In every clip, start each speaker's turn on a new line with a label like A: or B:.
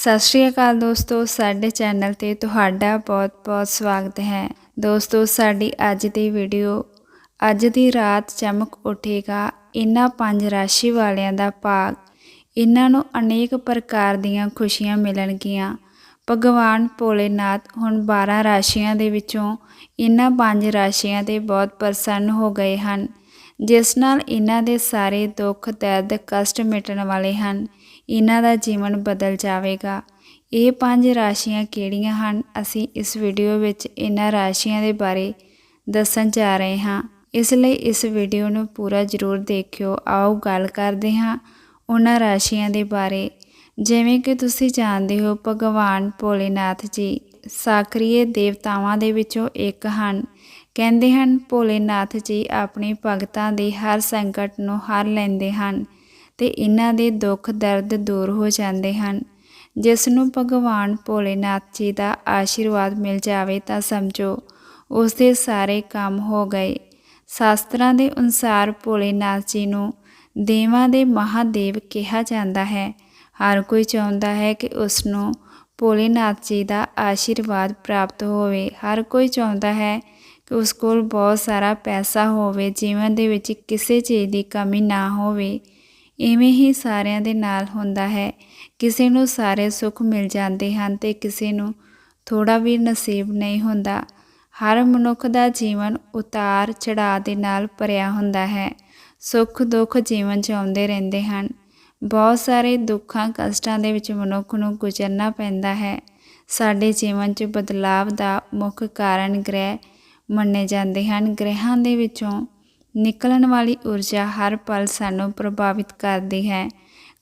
A: ਸਤਿ ਸ਼੍ਰੀ ਅਕਾਲ ਦੋਸਤੋ, ਸਾਡੇ ਚੈਨਲ ਤੇ ਤੁਹਾਡਾ ਬਹੁਤ-ਬਹੁਤ ਸਵਾਗਤ ਹੈ। ਦੋਸਤੋ, ਸਾਡੀ ਅੱਜ ਦੀ ਵੀਡੀਓ, ਅੱਜ ਦੀ ਰਾਤ ਚਮਕ ਉੱਠੇਗਾ। ਇਹਨਾਂ ਪੰਜ ਰਾਸ਼ੀ ਵਾਲਿਆਂ ਦਾ ਭਾਗ। ਇਹਨਾਂ ਨੂੰ ਅਨੇਕ ਪ੍ਰਕਾਰ ਦੀਆਂ ਖੁਸ਼ੀਆਂ ਮਿਲਣਗੀਆਂ। ਭਗਵਾਨ ਭੋਲੇਨਾਥ ਹੁਣ 12 ਰਾਸ਼ੀਆਂ ਦੇ ਵਿੱਚੋਂ ਇਹਨਾਂ ਪੰਜ ਰਾਸ਼ੀਆਂ ਤੇ ਬਹੁਤ ਪ੍ਰਸੰਨ ਹੋ ਗਏ ਹਨ, ਜਿਸ ਨਾਲ ਇਹਨਾਂ ਦੇ ਸਾਰੇ ਦੁੱਖ, ਦਰਦ, ਕਸ਼ਟ ਮਿਟਣ ਵਾਲੇ ਹਨ। ਇਹਨਾਂ ਦਾ ਜੀਵਨ ਬਦਲ ਜਾਵੇਗਾ। ਇਹ ਪੰਜ ਰਾਸ਼ੀਆਂ ਕਿਹੜੀਆਂ ਹਨ? ਅਸੀਂ ਇਸ ਵੀਡੀਓ ਵਿੱਚ ਇਹਨਾਂ ਰਾਸ਼ੀਆਂ ਦੇ ਬਾਰੇ ਦੱਸਣ ਜਾ ਰਹੇ ਹਾਂ। ਇਸ ਲਈ ਇਸ ਵੀਡੀਓ ਨੂੰ ਪੂਰਾ ਜ਼ਰੂਰ ਦੇਖਿਓ। ਆਓ ਗੱਲ ਕਰਦੇ ਹਾਂ ਉਹਨਾਂ ਰਾਸ਼ੀਆਂ ਦੇ ਬਾਰੇ। ਜਿਵੇਂ ਕਿ ਤੁਸੀਂ ਜਾਣਦੇ ਹੋ, ਭਗਵਾਨ ਭੋਲੇਨਾਥ ਜੀ ਸਾਕਰੀਏ ਦੇਵਤਾਵਾਂ ਦੇ ਵਿੱਚੋਂ ਇੱਕ ਹਨ। ਕਹਿੰਦੇ ਹਨ, ਭੋਲੇਨਾਥ ਜੀ ਆਪਣੇ ਭਗਤਾਂ ਦੇ ਹਰ ਸੰਕਟ ਨੂੰ ਹਰ ਲੈਂਦੇ ਹਨ। ਤੇ ਇਹਨਾਂ ਦੇ ਦੁੱਖ ਦਰਦ ਦੂਰ ਹੋ ਜਾਂਦੇ ਹਨ। ਜਿਸ ਨੂੰ ਭਗਵਾਨ ਭੋਲੇਨਾਥ ਜੀ ਦਾ ਆਸ਼ੀਰਵਾਦ ਮਿਲ ਜਾਵੇ ਤਾਂ ਸਮਝੋ, ਉਸ ਦੇ ਸਾਰੇ ਕੰਮ ਹੋ ਗਏ। ਸ਼ਾਸਤਰਾਂ ਦੇ ਅਨੁਸਾਰ ਭੋਲੇਨਾਥ ਜੀ ਨੂੰ ਦੇਵਾਂ ਦੇ ਮਹਾਦੇਵ ਕਿਹਾ ਜਾਂਦਾ ਹੈ। ਹਰ ਕੋਈ ਚਾਹੁੰਦਾ ਹੈ ਕਿ ਉਸ ਨੂੰ ਭੋਲੇਨਾਥ ਜੀ ਦਾ ਆਸ਼ੀਰਵਾਦ ਪ੍ਰਾਪਤ ਹੋਵੇ। ਹਰ ਕੋਈ ਚਾਹੁੰਦਾ ਹੈ ਕਿ ਉਸ ਕੋਲ ਬਹੁਤ ਸਾਰਾ ਪੈਸਾ ਹੋਵੇ, ਜੀਵਨ ਦੇ ਵਿੱਚ ਕਿਸੇ ਚੀਜ਼ ਦੀ ਕਮੀ ਨਾ ਹੋਵੇ। ਇਵੇਂ ਹੀ ਸਾਰਿਆਂ ਦੇ ਨਾਲ ਹੁੰਦਾ ਹੈ। ਕਿਸੇ ਨੂੰ ਸਾਰੇ ਸੁੱਖ ਮਿਲ ਜਾਂਦੇ ਹਨ ਤੇ ਕਿਸੇ ਨੂੰ ਥੋੜਾ ਵੀ ਨਸੀਬ ਨਹੀਂ ਹੁੰਦਾ। ਹਰ ਮਨੁੱਖ ਦਾ ਜੀਵਨ ਉਤਾਰ ਚੜਾਅ ਦੇ ਨਾਲ ਭਰਿਆ ਹੁੰਦਾ ਹੈ। ਸੁੱਖ ਦੁੱਖ ਜੀਵਨ 'ਚ ਆਉਂਦੇ ਰਹਿੰਦੇ ਹਨ। ਬਹੁਤ ਸਾਰੇ ਦੁੱਖਾਂ ਕਸ਼ਟਾਂ ਦੇ ਵਿੱਚ ਮਨੁੱਖ ਨੂੰ ਗੁਜ਼ਰਨਾ ਪੈਂਦਾ ਹੈ। ਸਾਡੇ ਜੀਵਨ 'ਚ ਬਦਲਾਵ ਦਾ ਮੁੱਖ ਕਾਰਨ ਗ੍ਰਹਿ ਮੰਨੇ ਜਾਂਦੇ ਹਨ। ਗ੍ਰਹਿਾਂ ਦੇ ਵਿੱਚੋਂ ਨਿਕਲਣ ਵਾਲੀ ਊਰਜਾ ਹਰ ਪਲ ਸਾਨੂੰ ਪ੍ਰਭਾਵਿਤ ਕਰਦੀ ਹੈ।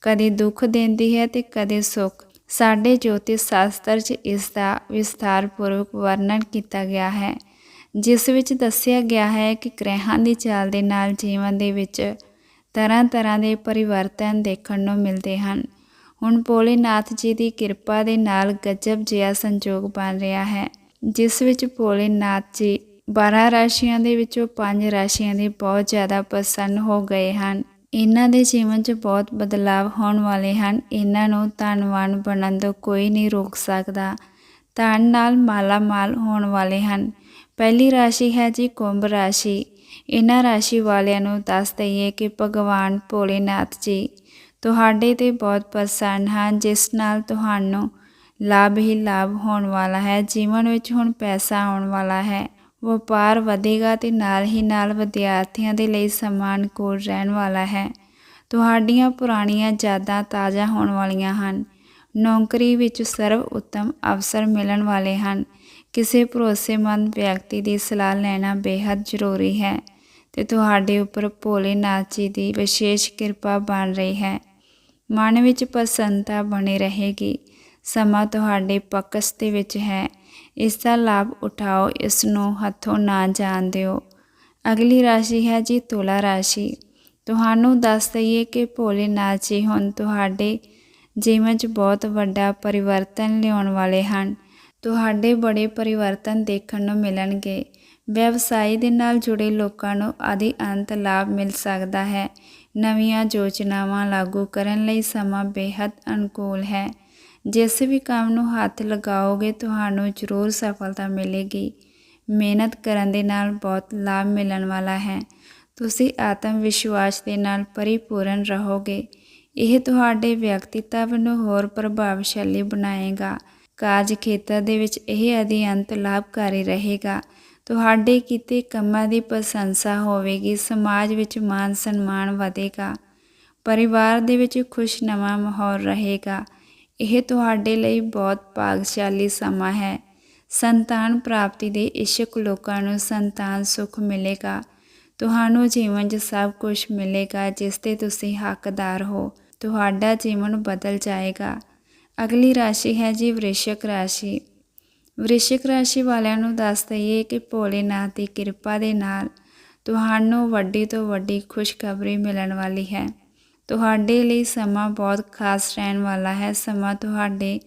A: ਕਦੇ ਦੁੱਖ ਦਿੰਦੀ ਹੈ ਤੇ ਕਦੇ ਸੁੱਖ। ਸਾਡੇ ਜੋਤਿਸ਼ ਸ਼ਾਸਤਰ 'ਚ ਇਸ ਦਾ ਵਿਸਥਾਰਪੂਰਵਕ ਵਰਣਨ ਕੀਤਾ ਗਿਆ ਹੈ, ਜਿਸ ਵਿੱਚ ਦੱਸਿਆ ਗਿਆ ਹੈ ਕਿ ਗ੍ਰਹਿਾਂ ਦੀ ਚਾਲ ਦੇ ਨਾਲ ਜੀਵਨ ਦੇ ਵਿੱਚ ਤਰ੍ਹਾਂ ਤਰ੍ਹਾਂ ਦੇ ਪਰਿਵਰਤਨ ਦੇਖਣ ਨੂੰ ਮਿਲਦੇ ਹਨ। ਹੁਣ ਭੋਲੇਨਾਥ ਜੀ ਦੀ ਕਿਰਪਾ ਦੇ ਨਾਲ ਗਜਬ ਜਿਹਾ ਸੰਜੋਗ ਬਣ ਰਿਹਾ ਹੈ, ਜਿਸ ਵਿੱਚ ਭੋਲੇਨਾਥ ਜੀ 12 ਰਾਸ਼ੀਆਂ ਦੇ ਵਿੱਚੋਂ ਪੰਜ ਰਾਸ਼ੀਆਂ ਦੇ ਬਹੁਤ ਜ਼ਿਆਦਾ ਪ੍ਰਸੰਨ ਹੋ ਗਏ ਹਨ। ਇਹਨਾਂ ਦੇ ਜੀਵਨ 'ਚ ਬਹੁਤ ਬਦਲਾਵ ਹੋਣ ਵਾਲੇ ਹਨ। ਇਹਨਾਂ ਨੂੰ ਧਨਵਾਨ ਬਣਨ ਤੋਂ ਕੋਈ ਨਹੀਂ ਰੋਕ ਸਕਦਾ। ਧਨ ਨਾਲ ਮਾਲਾ ਮਾਲ ਹੋਣ ਵਾਲੇ ਹਨ। ਪਹਿਲੀ ਰਾਸ਼ੀ ਹੈ ਜੀ ਕੁੰਭ ਰਾਸ਼ੀ। ਇਹਨਾਂ ਰਾਸ਼ੀ ਵਾਲਿਆਂ ਨੂੰ ਦੱਸ ਦਈਏ ਕਿ ਭਗਵਾਨ ਭੋਲੇਨਾਥ ਜੀ, ਤੁਹਾਡੇ ਤੇ ਬਹੁਤ ਪ੍ਰਸੰਨ ਹਨ, ਜਿਸ ਨਾਲ ਤੁਹਾਨੂੰ ਲਾਭ ਹੀ ਲਾਭ ਹੋਣ ਵਾਲਾ ਹੈ। ਜੀਵਨ ਵਿੱਚ ਹੁਣ ਪੈਸਾ ਆਉਣ ਵਾਲਾ ਹੈ। ਵਪਾਰ ਵਧੇਗਾ ਤੇ ਨਾਲ ਹੀ ਨਾਲ ਵਿਦਿਆਰਥੀਆਂ ਦੇ ਲਈ ਸਮਾਨ ਕੋਲ ਰਹਿਣ ਵਾਲਾ ਹੈ। ਤੁਹਾਡੀਆਂ ਪੁਰਾਣੀਆਂ ਯਾਦਾਂ ਤਾਜ਼ਾ ਹੋਣ ਵਾਲੀਆਂ ਹਨ। ਨੌਕਰੀ ਵਿੱਚ ਸਰਵ ਉੱਤਮ ਅਵਸਰ ਮਿਲਣ ਵਾਲੇ ਹਨ। ਕਿਸੇ ਭਰੋਸੇਮੰਦ ਵਿਅਕਤੀ ਦੀ ਸਲਾਹ ਲੈਣਾ ਬੇहद ਜ਼ਰੂਰੀ ਹੈ ਤੇ ਤੁਹਾਡੇ ਉੱਪਰ ਭੋਲੇਨਾਥ ਜੀ ਦੀ ਵਿਸ਼ੇਸ਼ ਕਿਰਪਾ ਬਣ ਰਹੀ ਹੈ। ਮਨ ਵਿੱਚ ਪ੍ਰਸੰਨਤਾ ਬਣੀ ਰਹੇਗੀ। ਸਮਾਂ ਤੁਹਾਡੇ ਪਕਸ ਦੇ ਵਿੱਚ ਹੈ। ਇਸ ਦਾ ਲਾਭ ਉਠਾਓ, ਇਸ ਨੂੰ ਹੱਥੋਂ ਨਾ ਜਾਣ ਦਿਓ। ਅਗਲੀ ਰਾਸ਼ੀ ਹੈ ਜੀ ਤੁਲਾ ਰਾਸ਼ੀ। ਤੁਹਾਨੂੰ ਦੱਸ ਦਈਏ ਕਿ ਭੋਲੇਨਾਥ ਜੀ ਹੁਣ ਤੁਹਾਡੇ ਜੀਵਨ 'ਚ ਬਹੁਤ ਵੱਡਾ ਪਰਿਵਰਤਨ ਲਿਆਉਣ ਵਾਲੇ ਹਨ। ਤੁਹਾਡੇ ਬੜੇ ਪਰਿਵਰਤਨ ਦੇਖਣ ਨੂੰ ਮਿਲਣਗੇ। ਵਿਵਸਾਈ ਦੇ ਨਾਲ ਜੁੜੇ ਲੋਕਾਂ ਨੂੰ ਆਦਿ ਅੰਤ ਲਾਭ ਮਿਲ ਸਕਦਾ ਹੈ। ਨਵੀਆਂ ਯੋਜਨਾਵਾਂ ਲਾਗੂ ਕਰਨ ਲਈ ਸਮਾਂ ਬੇहद ਅਨੁਕੂਲ ਹੈ। ਜਿਸ ਵੀ ਕੰਮ ਨੂੰ ਹੱਥ ਲਗਾਓਗੇ, ਤੁਹਾਨੂੰ ਜ਼ਰੂਰ ਸਫਲਤਾ ਮਿਲੇਗੀ। ਮਿਹਨਤ ਕਰਨ ਦੇ ਨਾਲ ਬਹੁਤ ਲਾਭ ਮਿਲਣ ਵਾਲਾ ਹੈ। ਤੁਸੀਂ ਆਤਮ ਵਿਸ਼ਵਾਸ ਦੇ ਨਾਲ ਪਰਿਪੂਰਨ ਰਹੋਗੇ। ਇਹ ਤੁਹਾਡੇ ਵਿਅਕਤੀਤਵ ਨੂੰ ਹੋਰ ਪ੍ਰਭਾਵਸ਼ਾਲੀ ਬਣਾਏਗਾ। ਕਾਰਜ ਖੇਤਰ ਦੇ ਵਿੱਚ ਇਹ ਅਧਿਅੰਤ ਲਾਭਕਾਰੀ ਰਹੇਗਾ। ਤੁਹਾਡੇ ਕੀਤੇ ਕੰਮਾਂ ਦੀ ਪ੍ਰਸ਼ੰਸਾ ਹੋਵੇਗੀ, ਸਮਾਜ ਵਿੱਚ ਮਾਨ ਸਨਮਾਨ ਵਧੇਗਾ। ਪਰਿਵਾਰ ਦੇ ਵਿੱਚ ਖੁਸ਼ਨਵਾ ਮਾਹੌਲ ਰਹੇਗਾ। ਇਹ ਤੁਹਾਡੇ ਲਈ ਬਹੁਤ ਭਾਗਸ਼ਾਲੀ ਸਮਾਂ ਹੈ। ਸੰਤਾਨ ਪ੍ਰਾਪਤੀ ਦੇ ਇਸ਼ਕ ਲੋਕਾਂ ਨੂੰ ਸੰਤਾਨ ਸੁਖ ਮਿਲੇਗਾ। ਤੁਹਾਨੂੰ ਜੀਵਨ 'ਚ ਸਭ ਕੁਝ ਮਿਲੇਗਾ, ਜਿਸ ਤੇ ਤੁਸੀਂ ਹੱਕਦਾਰ ਹੋ। ਤੁਹਾਡਾ ਜੀਵਨ ਬਦਲ ਜਾਏਗਾ। ਅਗਲੀ ਰਾਸ਼ੀ ਹੈ ਜੀ ਵ੍ਰਿਸ਼ਕ ਰਾਸ਼ੀ। ਵ੍ਰਿਸ਼ਕ ਰਾਸ਼ੀ ਵਾਲਿਆਂ ਨੂੰ ਦੱਸ ਦਈਏ ਕਿ ਭੋਲੇਨਾਥ ਦੀ ਕਿਰਪਾ ਦੇ ਨਾਲ ਤੁਹਾਨੂੰ ਵੱਡੀ ਤੋਂ ਵੱਡੀ ਖੁਸ਼ਖਬਰੀ ਮਿਲਣ ਵਾਲੀ ਹੈ। ਤੁਹਾਡੇ ਲਈ ਸਮਾਂ ਬਹੁਤ ਖਾਸ ਰਹਿਣ ਵਾਲਾ ਹੈ, ਸਮਾਂ ਤੁਹਾਡੇ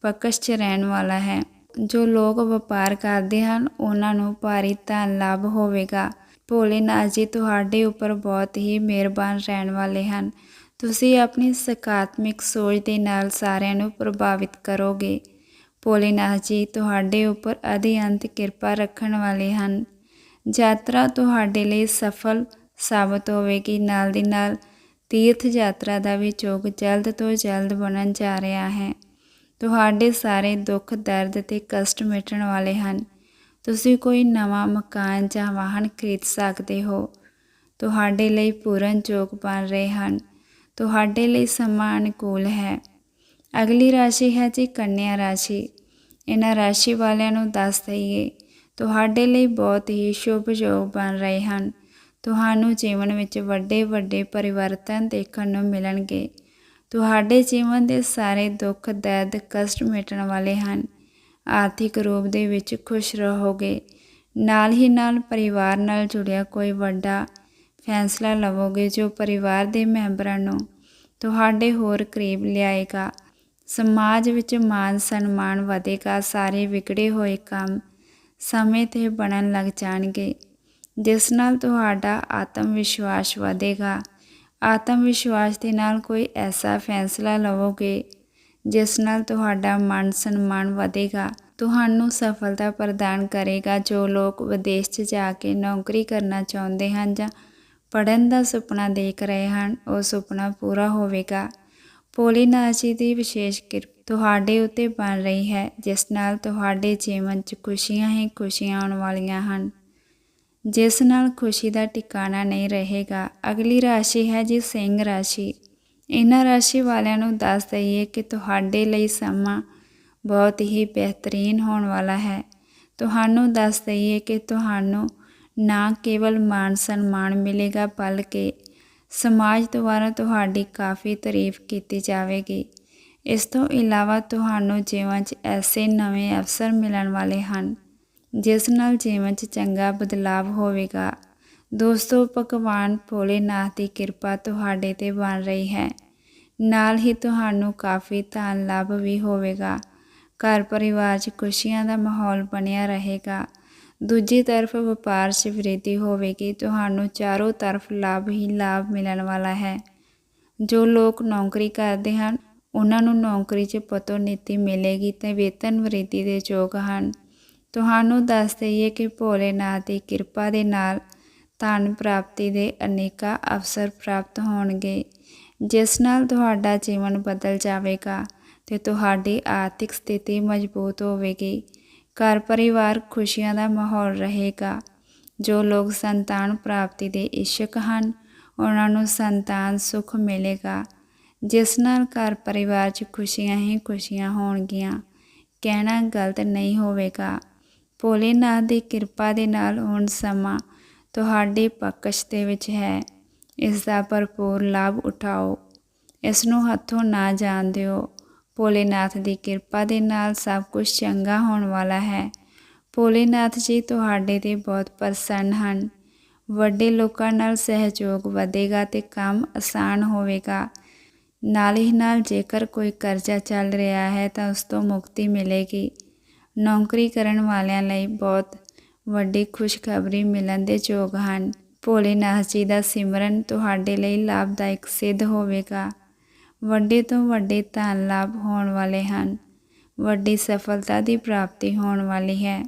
A: ਪਕਸ਼ 'ਚ ਰਹਿਣ ਵਾਲਾ ਹੈ। ਜੋ ਲੋਕ ਵਪਾਰ ਕਰਦੇ ਹਨ, ਉਹਨਾਂ ਨੂੰ ਭਾਰੀ ਧਨ ਲਾਭ ਹੋਵੇਗਾ। ਭੋਲੇਨਾਥ ਜੀ, ਤੁਹਾਡੇ ਉੱਪਰ ਬਹੁਤ ਹੀ ਮਿਹਰਬਾਨ ਰਹਿਣ ਵਾਲੇ ਹਨ। ਤੁਸੀਂ ਆਪਣੀ ਸਕਾਰਾਤਮਕ ਸੋਚ ਦੇ ਨਾਲ ਸਾਰਿਆਂ ਨੂੰ ਪ੍ਰਭਾਵਿਤ ਕਰੋਗੇ। ਭੋਲੇਨਾਥ ਜੀ, ਤੁਹਾਡੇ ਉੱਪਰ ਅਧਿਅੰਤ ਕਿਰਪਾ ਰੱਖਣ ਵਾਲੇ ਹਨ। ਯਾਤਰਾ ਤੁਹਾਡੇ ਲਈ ਸਫਲ ਸਾਬਤ ਹੋਵੇਗੀ। ਨਾਲ ਦੀ ਨਾਲ ਤੀਰਥ ਯਾਤਰਾ ਦਾ ਵੀ ਯੋਗ ਜਲਦ ਤੋਂ ਜਲਦ ਬਣਨ ਜਾ ਰਿਹਾ ਹੈ। ਤੁਹਾਡੇ ਸਾਰੇ ਦੁੱਖ, ਦਰਦ ਤੇ ਕਸ਼ਟ ਮਿਟਣ ਵਾਲੇ ਹਨ। ਤੁਸੀਂ ਕੋਈ ਨਵਾਂ ਮਕਾਨ ਜਾਂ ਵਾਹਨ ਖਰੀਦ ਸਕਦੇ ਹੋ। ਤੁਹਾਡੇ ਲਈ ਪੂਰਨ ਯੋਗ ਬਣ ਰਹੇ ਹਨ। ਤੁਹਾਡੇ ਲਈ ਸਮਾਂ ਅਨੁਕੂਲ ਹੈ। ਅਗਲੀ ਰਾਸ਼ੀ ਹੈ ਜੀ ਕੰਨਿਆ ਰਾਸ਼ੀ। ਇਹਨਾਂ ਰਾਸ਼ੀ ਵਾਲਿਆਂ ਨੂੰ ਦੱਸ ਦਈਏ, ਤੁਹਾਡੇ ਲਈ ਬਹੁਤ ਹੀ ਸ਼ੁਭ ਯੋਗ ਬਣ ਰਹੇ ਹਨ। ਤੁਹਾਨੂੰ ਜੀਵਨ ਵਿੱਚ ਵੱਡੇ ਵੱਡੇ ਪਰਿਵਰਤਨ ਦੇਖਣ ਨੂੰ ਮਿਲਣਗੇ। ਤੁਹਾਡੇ ਜੀਵਨ ਦੇ ਸਾਰੇ ਦੁੱਖ, ਦਰਦ, ਕਸ਼ਟ ਮਿਟਣ ਵਾਲੇ ਹਨ। ਆਰਥਿਕ ਰੂਪ ਦੇ ਵਿੱਚ ਖੁਸ਼ ਰਹੋਗੇ। ਨਾਲ ਹੀ ਨਾਲ ਪਰਿਵਾਰ ਨਾਲ ਜੁੜਿਆ ਕੋਈ ਵੱਡਾ ਫੈਸਲਾ ਲਵੋਗੇ ਜੋ ਪਰਿਵਾਰ ਦੇ ਮੈਂਬਰਾਂ ਨੂੰ ਤੁਹਾਡੇ ਹੋਰ ਕਰੀਬ ਲਿਆਏਗਾ। ਸਮਾਜ ਵਿੱਚ ਮਾਨ ਸਨਮਾਨ ਵਧੇਗਾ, ਸਾਰੇ ਵਿਗੜੇ ਹੋਏ ਕੰਮ ਸਮੇਂ ਤੇ ਬਣਨ ਲੱਗ ਜਾਣਗੇ। ਜਿਸ ਨਾਲ ਤੁਹਾਡਾ ਆਤਮ ਵਿਸ਼ਵਾਸ ਵਧੇਗਾ। ਆਤਮ ਵਿਸ਼ਵਾਸ ਦੇ ਨਾਲ ਕੋਈ ਐਸਾ ਫੈਸਲਾ ਲਵੋਗੇ ਜਿਸ ਨਾਲ ਤੁਹਾਡਾ ਮਾਨ ਸਨਮਾਨ ਵਧੇਗਾ। ਤੁਹਾਨੂੰ ਸਫਲਤਾ ਪ੍ਰਦਾਨ ਕਰੇਗਾ ਜੋ ਲੋਕ ਵਿਦੇਸ਼ 'ਚ ਜਾ ਕੇ ਨੌਕਰੀ ਕਰਨਾ ਚਾਹੁੰਦੇ ਹਨ ਜਾਂ ਪੜਨ ਦਾ ਸੁਪਨਾ ਦੇਖ ਰਹੇ ਹਨ, ਉਹ ਸੁਪਨਾ ਪੂਰਾ ਹੋਵੇਗਾ। ਭੋਲੇਨਾਥ ਜੀ ਦੀ ਵਿਸ਼ੇਸ਼ ਕਿਰਪਾ ਤੁਹਾਡੇ ਉੱਤੇ ਬਣ ਰਹੀ ਹੈ, ਜਿਸ ਨਾਲ ਤੁਹਾਡੇ ਜੀਵਨ 'ਚ ਖੁਸ਼ੀਆਂ ਹੀ ਖੁਸ਼ੀਆਂ ਆਉਣ ਵਾਲੀਆਂ ਹਨ। ਜਿਸ ਨਾਲ ਖੁਸ਼ੀ ਦਾ ਟਿਕਾਣਾ ਨਹੀਂ ਰਹੇਗਾ। ਅਗਲੀ ਰਾਸ਼ੀ ਹੈ ਜੀ ਸਿੰਘ ਰਾਸ਼ੀ। ਇਹਨਾਂ ਰਾਸ਼ੀ ਵਾਲਿਆਂ ਨੂੰ ਦੱਸ ਦਈਏ ਕਿ ਤੁਹਾਡੇ ਲਈ ਸਮਾਂ ਬਹੁਤ ਹੀ ਬਿਹਤਰੀਨ ਹੋਣ ਵਾਲਾ ਹੈ। ਤੁਹਾਨੂੰ ਦੱਸ ਦਈਏ ਕਿ ਤੁਹਾਨੂੰ ਨਾ ਕੇਵਲ ਮਾਨ ਸਨਮਾਨ ਮਿਲੇਗਾ, ਬਲਕਿ ਸਮਾਜ ਦੁਆਰਾ ਤੁਹਾਡੀ ਕਾਫੀ ਤਾਰੀਫ ਕੀਤੀ ਜਾਵੇਗੀ। ਇਸ ਤੋਂ ਇਲਾਵਾ ਤੁਹਾਨੂੰ ਜੀਵਨ 'ਚ ਐਸੇ ਨਵੇਂ ਅਵਸਰ ਮਿਲਣ ਵਾਲੇ ਹਨ ਜਿਸ ਨਾਲ ਜੀਵਨ 'ਚ ਚੰਗਾ ਬਦਲਾਵ ਹੋਵੇਗਾ। ਦੋਸਤੋ, ਭਗਵਾਨ ਭੋਲੇਨਾਥ ਦੀ ਕਿਰਪਾ ਤੁਹਾਡੇ ਤੇ ਬਣ ਰਹੀ ਹੈ। ਨਾਲ ਹੀ ਤੁਹਾਨੂੰ ਕਾਫੀ ਧਨ ਲਾਭ ਵੀ ਹੋਵੇਗਾ। ਘਰ ਪਰਿਵਾਰ 'ਚ ਖੁਸ਼ੀਆਂ ਦਾ ਮਾਹੌਲ ਬਣਿਆ ਰਹੇਗਾ। ਦੂਜੀ ਤਰਫ ਵਪਾਰ 'ਚ ਵ੍ਰਿੱਧੀ ਹੋਵੇਗੀ। ਤੁਹਾਨੂੰ ਚਾਰੋਂ ਤਰਫ ਲਾਭ ਹੀ ਲਾਭ ਮਿਲਣ ਵਾਲਾ ਹੈ। ਜੋ ਲੋਕ ਨੌਕਰੀ ਕਰਦੇ ਹਨ, ਉਹਨਾਂ ਨੂੰ ਨੌਕਰੀ 'ਚ ਪਦੋਨਤੀ ਮਿਲੇਗੀ ਤੇ ਵੇਤਨ ਵ੍ਰਿੱਧੀ ਦੇ ਯੋਗ ਹਨ। ਤੁਹਾਨੂੰ ਦੱਸ ਦਈਏ ਕਿ ਭੋਲੇਨਾਥ ਦੀ ਕਿਰਪਾ ਦੇ ਨਾਲ ਧਨ ਪ੍ਰਾਪਤੀ ਦੇ ਅਨੇਕਾਂ ਅਵਸਰ ਪ੍ਰਾਪਤ ਹੋਣਗੇ, ਜਿਸ ਨਾਲ ਤੁਹਾਡਾ ਜੀਵਨ ਬਦਲ ਜਾਵੇਗਾ ਤੇ ਤੁਹਾਡੀ ਆਰਥਿਕ ਸਥਿਤੀ ਮਜ਼ਬੂਤ ਹੋਵੇਗੀ। ਘਰ ਪਰਿਵਾਰ ਖੁਸ਼ੀਆਂ ਦਾ ਮਾਹੌਲ ਰਹੇਗਾ। ਜੋ ਲੋਕ ਸੰਤਾਨ ਪ੍ਰਾਪਤੀ ਦੇ ਇਸ਼ਕ ਹਨ, ਉਹਨਾਂ ਨੂੰ ਸੰਤਾਨ ਸੁਖ ਮਿਲੇਗਾ, ਜਿਸ ਨਾਲ ਘਰ ਪਰਿਵਾਰ 'ਚ ਖੁਸ਼ੀਆਂ ਹੀ ਖੁਸ਼ੀਆਂ ਹੋਣਗੀਆਂ। ਕਹਿਣਾ ਗਲਤ ਨਹੀਂ ਹੋਵੇਗਾ। ਭੋਲੇਨਾਥ ਦੀ ਕਿਰਪਾ ਦੇ ਨਾਲ ਹੁਣ ਸਮਾਂ ਤੁਹਾਡੇ ਪਕਸ਼ ਦੇ ਵਿੱਚ ਹੈ। ਇਸ ਦਾ ਭਰਪੂਰ ਲਾਭ ਉਠਾਓ। ਇਸ ਨੂੰ ਹੱਥੋਂ ਨਾ ਜਾਣ ਦਿਓ। ਭੋਲੇਨਾਥ ਦੀ ਕਿਰਪਾ ਦੇ ਨਾਲ ਸਭ ਕੁਝ ਚੰਗਾ ਹੋਣ ਵਾਲਾ ਹੈ। ਭੋਲੇਨਾਥ ਜੀ ਤੁਹਾਡੇ ਤੇ ਬਹੁਤ ਪ੍ਰਸੰਨ ਹਨ। ਵੱਡੇ ਲੋਕਾਂ ਨਾਲ ਸਹਿਯੋਗ ਵਧੇਗਾ ਤੇ ਕੰਮ ਆਸਾਨ ਹੋਵੇਗਾ। ਨਾਲ ਹੀ ਨਾਲ ਜੇਕਰ ਕੋਈ ਕਰਜ਼ਾ ਚੱਲ ਰਿਹਾ ਹੈ ਤਾਂ ਉਸ ਤੋਂ ਮੁਕਤੀ ਮਿਲੇਗੀ। ਨੌਕਰੀ ਕਰਨ ਵਾਲਿਆਂ ਲਈ ਬਹੁਤ ਵੱਡੀ ਖੁਸ਼ਖਬਰੀ ਮਿਲਣ ਦੇ ਯੋਗ ਹਨ। ਭੋਲੇਨਾਥ ਜੀ ਦਾ ਸਿਮਰਨ ਤੁਹਾਡੇ ਲਈ ਲਾਭਦਾਇਕ ਸਿੱਧ ਹੋਵੇਗਾ। ਵੱਡੇ ਤੋਂ ਵੱਡੇ ਧਨ ਲਾਭ ਹੋਣ ਵਾਲੇ ਹਨ। ਵੱਡੀ ਸਫਲਤਾ ਦੀ ਪ੍ਰਾਪਤੀ ਹੋਣ ਵਾਲੀ ਹੈ।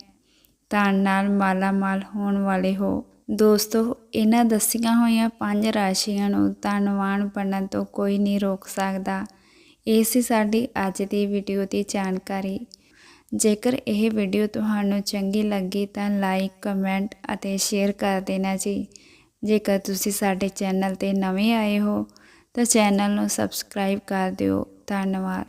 A: ਧਨ ਨਾਲ ਮਾਲਾ ਮਾਲ ਹੋਣ ਵਾਲੇ ਹੋ। ਦੋਸਤੋ, ਇਹਨਾਂ ਦੱਸੀਆਂ ਹੋਈਆਂ ਪੰਜ ਰਾਸ਼ੀਆਂ ਨੂੰ ਧਨਵਾਨ ਬਣਨ ਤੋਂ ਕੋਈ ਨਹੀਂ ਰੋਕ ਸਕਦਾ। ਇਹ ਸੀ ਸਾਡੀ ਅੱਜ ਦੀ ਵੀਡੀਓ ਦੀ ਜਾਣਕਾਰੀ। ਜੇਕਰ ਇਹ ਵੀਡੀਓ ਤੁਹਾਨੂੰ ਚੰਗੀ ਲੱਗੀ ਤਾਂ ਲਾਈਕ, ਕਮੈਂਟ ਅਤੇ ਸ਼ੇਅਰ ਕਰ ਦੇਣਾ ਜੀ। ਜੇਕਰ ਤੁਸੀਂ ਸਾਡੇ ਚੈਨਲ ਤੇ ਨਵੇਂ ਆਏ ਹੋ ਤਾਂ ਚੈਨਲ ਨੂੰ ਸਬਸਕ੍ਰਾਈਬ ਕਰ ਦਿਓ। ਧੰਨਵਾਦ।